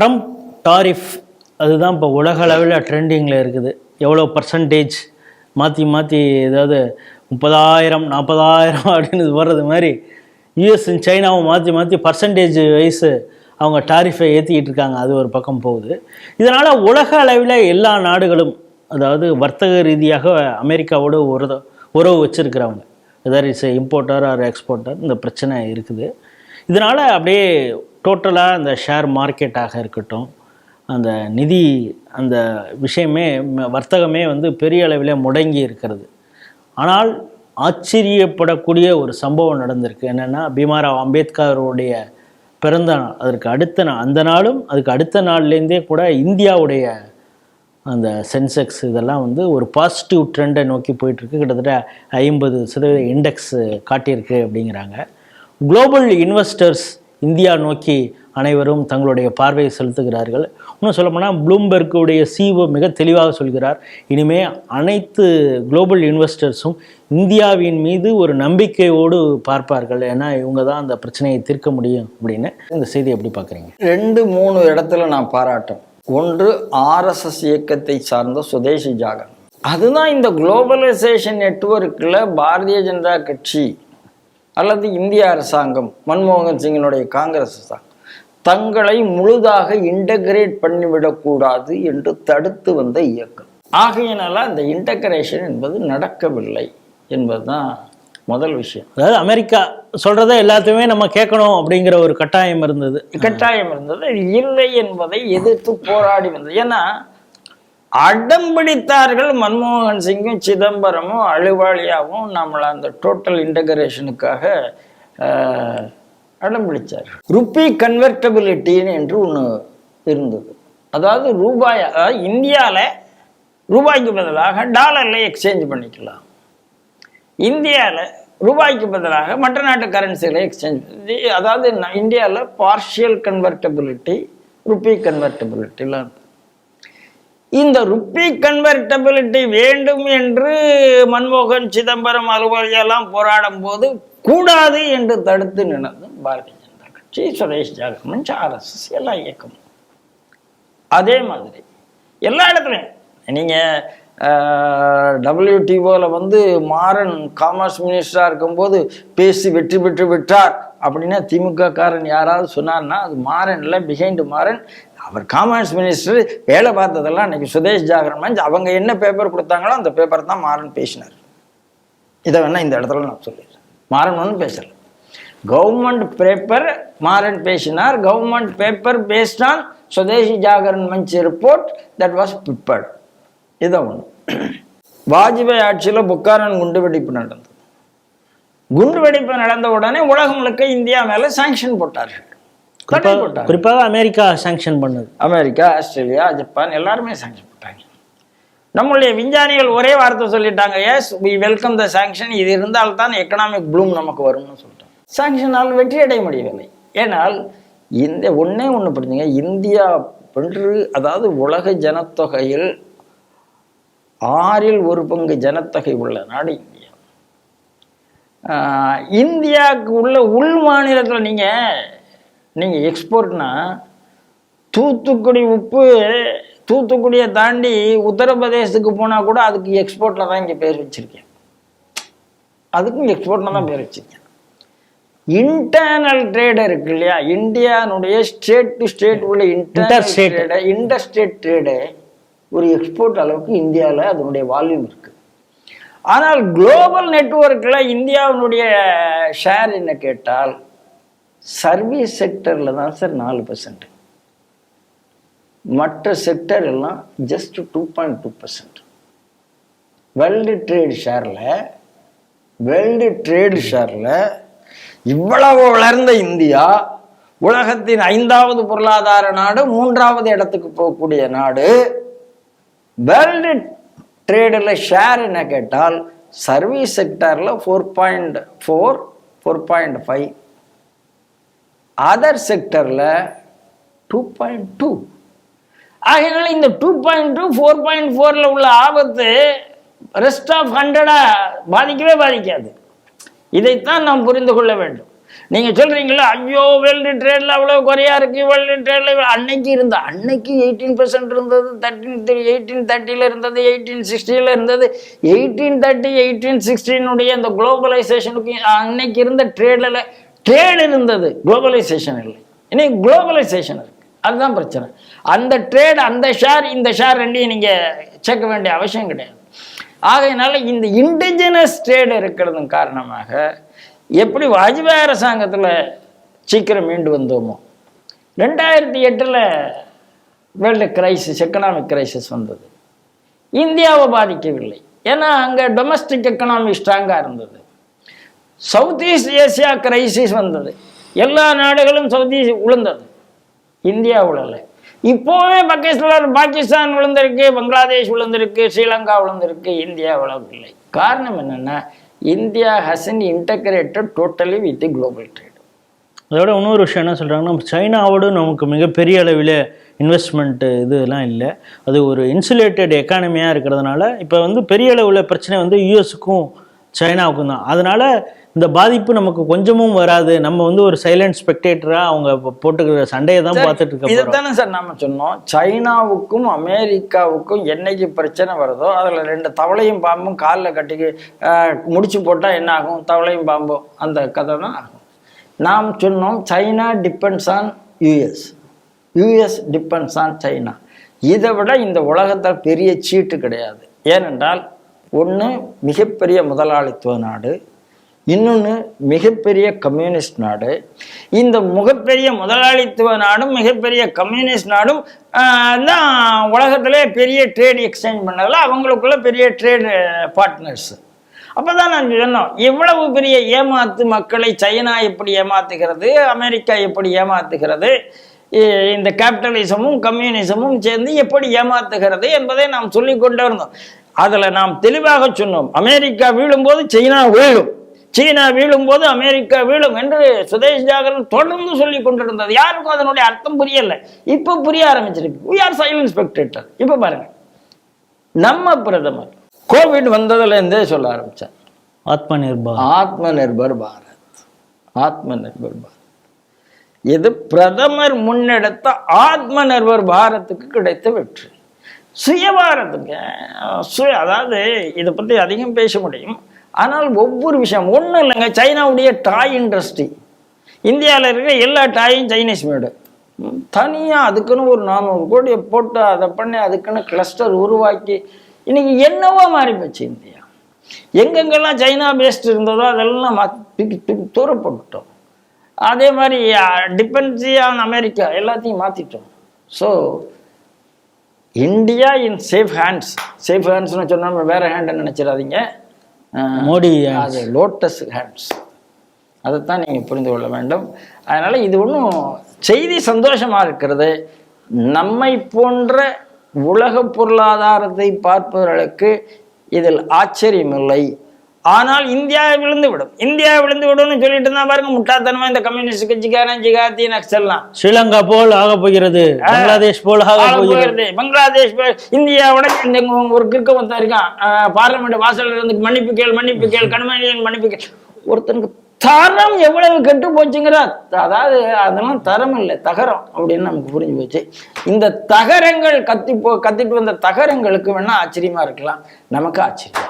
Trump tariff அதுதான் இப்போ உலக அளவில் ட்ரெண்டிங்கில் இருக்குது. எவ்வளோ பர்சன்டேஜ் மாற்றி மாற்றி ஏதாவது முப்பதாயிரம் நாற்பதாயிரம் அப்படின்னு வர்றது மாதிரி யூஎஸ் சைனாவும் மாற்றி மாற்றி பர்சன்டேஜ் வைஸு அவங்க டாரிஃபை ஏற்றிக்கிட்டு இருக்காங்க. அது ஒரு பக்கம் போகுது. இதனால் உலக அளவில் எல்லா நாடுகளும் அதாவது வர்த்தக ரீதியாக அமெரிக்காவோட உற உறவு வச்சுருக்கிறவங்க. Either is importer or exporter இந்த பிரச்சனை இருக்குது. இதனால் அப்படியே டோட்டலாக இந்த ஷேர் மார்க்கெட்டாக இருக்கட்டும் அந்த நிதி அந்த விஷயமே ம- வர்த்தகமே வந்து பெரிய அளவில் முடங்கி இருக்கிறது. ஆனால் ஆச்சரியப்படக்கூடிய ஒரு சம்பவம் நடந்திருக்கு. என்னென்னா பீமாராவ் அம்பேத்கருடைய பிறந்த நாள் அதற்கு அடுத்த நாள் அந்த நாளும் அதுக்கு அடுத்த நாள்லேருந்தே கூட இந்தியாவுடைய அந்த சென்செக்ஸ் இதெல்லாம் வந்து ஒரு பாசிட்டிவ் ட்ரெண்டை நோக்கி போயிட்டுருக்கு. கிட்டத்தட்ட ஐம்பது சதவீத இண்டெக்ஸ் காட்டியிருக்கு அப்படிங்கிறாங்க. குளோபல் இன்வெஸ்டர்ஸ் இந்தியா நோக்கி அனைவரும் தங்களுடைய பார்வையை செலுத்துகிறார்கள். இன்னும் சொல்லப்போனால் ப்ளூம்பெர்க்குடைய சிஓ மிக தெளிவாக சொல்கிறார். இனிமே அனைத்து குளோபல் இன்வெஸ்டர்ஸும் இந்தியாவின் மீது ஒரு நம்பிக்கையோடு பார்ப்பார்கள். ஏன்னா இவங்க தான் அந்த பிரச்சனையை தீர்க்க முடியும் அப்படின்னு. இந்த செய்தி எப்படி பார்க்குறீங்க? ரெண்டு மூணு இடத்துல நான் பாராட்டேன் ஒன்று ஆர்எஸ்எஸ் இயக்கத்தை சார்ந்த சுதேசி ஜாகன். அதுதான் இந்த குளோபலைசேஷன் நெட்வொர்க்கில் பாரதிய ஜனதா கட்சி அல்லது இந்திய அரசாங்கம் மன்மோகன் சிங்கினுடைய காங்கிரஸ் அரசாங்கம் தங்களை முழுதாக இன்டகிரேட் பண்ணிவிடக்கூடாது என்று தடுத்து வந்த இயக்கம். ஆகையினால அந்த இன்டகிரேஷன் என்பது நடக்கவில்லை என்பதுதான் முதல் விஷயம். அதாவது அமெரிக்கா சொல்கிறத எல்லாத்தையுமே நம்ம கேட்கணும் அப்படிங்கிற ஒரு கட்டாயம் இருந்தது. கட்டாயம் இருந்தது. இல்லை என்பதை எதிர்த்து போராடி வந்தது. ஏன்னா அடம் பிடித்தார்கள் மன்மோகன் சிங்கும் சிதம்பரமும் அழுவாளியாவும் நம்மளை அந்த டோட்டல் இன்டகிரேஷனுக்காக அடம் பிடித்தார் ருப்பி கன்வெர்டபிலிட்டின்னு என்று ஒன்று இருந்தது. அதாவது ரூபாய் அதாவது இந்தியாவில் ரூபாய்க்கு பதிலாக டாலரில் எக்ஸ்சேஞ்ச் பண்ணிக்கலாம். இந்தியாவில் ரூபாய்க்கு பதிலாக மற்ற நாட்டு கரன்சிகளை எக்ஸ்சேஞ்ச் அதாவது இந்தியாவில் பார்ஷியல் கன்வெர்டபிலிட்டி ருப்பி கன்வெர்டபிலிட்டிலாம் இருக்கு இந்த ருப்பி கன்வெர்டபிலிட்டி வேண்டும் என்று மன்மோகன் சிதம்பரம் அலுவலியெல்லாம் போராடும் போது கூடாது என்று தடுத்து நின்றது பாரதிய ஜனதா கட்சி. சுரேஷ் ஜாகமன் ஆர்எஸ்எஸ் எல்லா இயக்கமும் அதே மாதிரி எல்லா இடத்துலையும். நீங்கள் டபிள்யூடிஓவில் வந்து மாறன் காமர்ஸ் மினிஸ்டராக இருக்கும்போது பேசி வெற்றி பெற்று விட்டார். அப்படின்னா திமுக காரன் யாராவது சொன்னார்னா அது மாறன் இல்லை பிஹைண்டு மாறன். அவர் காமர்ஸ் மினிஸ்டர் வேலை பார்த்ததெல்லாம் அன்றைக்கி சுதேஷ் ஜாகரன் மஞ்ச் அவங்க என்ன பேப்பர் கொடுத்தாங்களோ அந்த பேப்பர் தான் மாறன் பேசினார். இதை வேணால் இந்த இடத்துல நான் சொல்லிடுறேன். மாறன் ஒன்றும் பேசலை. கவர்மெண்ட் பேப்பர் மாறன் பேசினார். Government paper based on Swadeshi Jagaran Manch report that was prepared இதை ஒன்று வாஜ்பாய் ஆட்சியில் புக்காரன் குண்டு வெடிப்பு நடந்தது. குண்டு வெடிப்பு நடந்த உடனே உலகம் முழுக்க இந்தியா மேலே சாங்ஷன் போட்டார்கள். குறிப்பாக அமெரிக்கா சாங்ஷன் பண்ணது. அமெரிக்கா ஆஸ்திரேலியா ஜப்பான் எல்லாருமே சாங்ஷன் போட்டாங்க. நம்மளுடைய விஞ்ஞானிகள் ஒரே வார்த்தை சொல்லிட்டாங்க yes we welcome the sanction இது இருந்தால்தான் எக்கனாமிக் ப்ளூம் நமக்கு வரும்னு சொல்லிட்டாங்க. சாங்ஷனால் வெற்றி அடைய முடியவில்லை. ஏனால் இந்த ஒண்ணே ஒன்று புரிஞ்சுங்க இந்தியா என்று அதாவது உலக ஜனத்தொகையில் ஆறில் ஒரு பங்கு ஜனத்தொகை உள்ள நாடு. இந்தியாவுக்கு உள்ள உள் மாநிலத்தில் நீங்கள் நீங்கள் எக்ஸ்போர்ட்னா தூத்துக்குடி உப்பு தூத்துக்குடியை தாண்டி உத்தரப்பிரதேசத்துக்கு போனால் கூட அதுக்கு எக்ஸ்போர்ட்டில் தான் இங்கே பேர் வச்சிருக்கேன். அதுக்கும் எக்ஸ்போர்ட்டில் தான் பேர் வச்சிருக்கேன். இன்டர்னல் ட்ரேடு இருக்கு இல்லையா? இந்தியானுடைய ஸ்டேட் டு ஸ்டேட் உள்ள internal Interstate. Trade interstate trade ஒரு எக்ஸ்போர்ட் அளவுக்கு இந்தியாவில் அதனுடைய வால்யூம் இருக்கு. ஆனால் குளோபல் நெட்வொர்க்கில் இந்தியாவினுடைய ஷேர் என்ன கேட்டால் சர்வீஸ் செக்டரில் தான் சார் நாலு பர்சன்ட் மற்ற செக்டர் எல்லாம் just two point two percent world trade ஷேரில் world trade ஷேரில் இவ்வளவு வளர்ந்த இந்தியா உலகத்தின் ஐந்தாவது பொருளாதார நாடு மூன்றாவது இடத்துக்கு போகக்கூடிய நாடு வேர்ல்டு ட்ரேடில் ஷேர் என்ன கேட்டால் service செக்டரில் four point four four point five other செக்டரில் two point two ஆகையினால இந்த two point two four point ஃபோரில் உள்ள ஆபத்து ரெஸ்ட் ஆஃப் ஹண்ட்ரடாக பாதிக்கவே பாதிக்காது. இதைத்தான் நாம் புரிந்து கொள்ள வேண்டும். நீங்க சொல்றீங்களா ஐயோ வேர்ல்டு ட்ரேட்ல அவ்வளவு குறையா இருக்கு வேர்ல்டு ட்ரேட்ல அன்னைக்கு இருந்த அன்னைக்கு எயிட்டீன் பர்சன்ட் இருந்தது தேர்ட்டின் எயிட்டீன் தேர்ட்டியில் இருந்தது எயிட்டீன் சிக்ஸ்டியில் இருந்தது. எயிட்டீன் தேர்ட்டி எயிட்டீன் சிக்ஸ்டீனுடைய அந்த குளோபலைசேஷனுக்கு அன்னைக்கு இருந்த ட்ரேடில் ட்ரேட் இருந்தது குளோபலைசேஷன் இல்லை. இன்னைக்கு குளோபலைசேஷன் இருக்கு. அதுதான் பிரச்சனை. அந்த ட்ரேட் அந்த ஷேர் இந்த ஷேர் ரெண்டையும் நீங்க சேர்க்க வேண்டிய அவசியம் கிடையாது. ஆகையினால இந்த இண்டிஜினஸ் ட்ரேட் இருக்கிறதன் காரணமாக எப்படி வாஜ்பாய் அரசாங்கத்தில் சீக்கிரம் மீண்டு வந்தோமோ? ரெண்டாயிரத்தி எட்டில் வேர்ல்டு கிரைசிஸ் எக்கனாமிக் கிரைசிஸ் வந்தது. இந்தியாவை பாதிக்கவில்லை. ஏன்னா அங்கே டொமஸ்டிக் எக்கனாமி ஸ்ட்ராங்காக இருந்தது. சவுத் ஈஸ்ட் ஏசியா கிரைசிஸ் வந்தது. எல்லா நாடுகளும் சவுத் ஈஸ்ட் விழுந்தது இந்தியா விழலை இப்போவே பாகிஸ்தான் பாகிஸ்தான் விழுந்திருக்கு பங்களாதேஷ் விழுந்திருக்கு ஸ்ரீலங்கா விழுந்திருக்கு இந்தியா விழவில்லை காரணம் என்னென்னா India has an integrated totally with global trade அதோட இன்னொரு விஷயம் என்ன சொல்கிறாங்கன்னா சைனாவோட நமக்கு மிகப்பெரிய அளவில் இன்வெஸ்ட்மெண்ட்டு இதெல்லாம் இல்லை. அது ஒரு இன்சுலேட்டட் எக்கானமியாக இருக்கிறதுனால இப்போ வந்து பெரிய அளவில் பிரச்சனை வந்து யூஎஸுக்கும் சைனாவுக்கும் தான். அதனால் இந்த பாதிப்பு நமக்கு கொஞ்சமும் வராது. நம்ம வந்து ஒரு சைலண்ட் ஸ்பெக்டேட்டராக அவங்க போட்டுக்கிற சண்டையை தான் பார்த்துட்டு இருக்க போகிறோம் இதுதானே சார் நாம சொன்னோம். சைனாவுக்கும் அமெரிக்காவுக்கும் என்னைக்கு பிரச்சனை வருதோ அதில் ரெண்டு தவளையும் பாம்பும் காலில் கட்டி அஹ், முடிச்சு போட்டால் என்ன ஆகும் தவளையும் பாம்பும். அந்த கதை தான் ஆகும். நாம் சொன்னோம் China depends on US US depends on China. இதை விட இந்த உலகத்தில் பெரிய சீட்டு கிடையாது. ஏனென்றால் ஒன்று மிகப்பெரிய முதலாளித்துவ நாடு இன்னொன்று மிகப்பெரிய கம்யூனிஸ்ட் நாடு. இந்த மிகப்பெரிய முதலாளித்துவ நாடும் மிகப்பெரிய கம்யூனிஸ்ட் நாடும் தான் உலகத்திலே பெரிய ட்ரேட் எக்ஸ்சேஞ்ச் பண்ணதில் அவங்களுக்குள்ள பெரிய ட்ரேடு பார்ட்னர்ஸ் அப்போ தான் நான் சொன்னோம் இவ்வளவு பெரிய ஏமாத்து மக்களை சைனா எப்படி ஏமாத்துகிறது அமெரிக்கா எப்படி ஏமாத்துகிறது இந்த கேபிட்டலிசமும் கம்யூனிசமும் சேர்ந்து எப்படி ஏமாத்துகிறது என்பதை நாம் சொல்லி கொண்டு இருந்தோம். அதில் நாம் தெளிவாக சொன்னோம் அமெரிக்கா வீழும்போது சைனா வீழும். சீனா வீழும்போது அமெரிக்கா வீழும் என்று சுதேஷ் ஜாகரன் தொடர்ந்து சொல்லி கொண்டிருந்தது. யாருக்கும் அதனுடைய அர்த்தம் புரியல. இப்போ புரிய ஆரம்பிச்சிருக்கு. We are silent spectator. இப்போ பாருங்க. நம்ம பிரதமர் கோவிட் வந்ததுல இருந்தே சொல்ல ஆரம்பிச்சார். ஆத்ம நிர்பா ஆத்ம நிர்பர் பாரத். ஆத்ம நிர்பர் பாரத். இது பிரதமர் முன்னெடுத்த ஆத்ம நிர்பர் பாரத்துக்கு கிடைத்த வெற்றி. சுயபாரத்துக்கு சுய அதாவது இதை பற்றி அதிகம் பேச முடியும். ஆனால் ஒவ்வொரு விஷயம் ஒன்றும் இல்லைங்க சைனாவுடைய டாய் இண்டஸ்ட்ரி. இந்தியாவில் இருக்கிற எல்லா டாயும் சைனீஸ் மேடு. தனியாக அதுக்குன்னு ஒரு நானூறு கோடியை போட்டு அதை பண்ணி அதுக்குன்னு கிளஸ்டர் உருவாக்கி இன்னைக்கு என்னவோ மாறி போச்சு இந்தியா. எங்கெங்கெல்லாம் சைனா பேஸ்ட் இருந்ததோ அதெல்லாம் தூரப்பட்டுட்டோம். அதே மாதிரி டிபென்சி ஆன் அமெரிக்கா எல்லாத்தையும் மாற்றிட்டோம் so India in safe hands safe ஹேண்ட்ஸ்னு சொன்னால் வேறு ஹேண்டை நினச்சிடாதீங்க. மோடி அது லோட்டஸ் ஹேண்ட்ஸ் அதைத்தான் நீங்கள் புரிந்து கொள்ள வேண்டும். அதனால இது ஒன்றும் செய்தி சந்தோஷமா இருக்கிறது. நம்மை போன்ற உலக பொருளாதாரத்தை பார்ப்பவர்களுக்கு இதில் ஆச்சரியமில்லை. ஆனால் இந்தியா விழுந்து விடும். இந்தியா விழுந்து விடும்னு சொல்லிட்டு இருந்தா பாருங்க முட்டாத்தனமா இந்த கம்யூனிஸ்ட் கட்சிக்காரன் ஜிகாத்தி நக்சல்லாம். ஸ்ரீலங்கா போல் ஆக போகிறது. பங்களாதேஷ் போல் ஆக போகிறது. பங்களாதேஷ் இந்தியாவோட இந்த ஒரு கிறுக்க ஒருத்தன் இருக்கான். பார்லிமெண்ட் வாசல்ல இருந்து மன்னிப்பு கேள் மன்னிப்பு கேள் கண்மணியன் மன்னிப்பு கேள். ஒருத்தனுக்கு தரம் எவ்வளவு கெட்டு போச்சுங்கிற அதாவது அதெல்லாம் தரம் இல்லை தகரம் அப்படின்னு நமக்கு புரிஞ்சு போச்சு. இந்த தகரங்கள் கத்தி போ கத்திட்டு வந்த தகரங்களுக்கு வேணா ஆச்சரியமா இருக்கலாம். நமக்கு ஆச்சரியம்.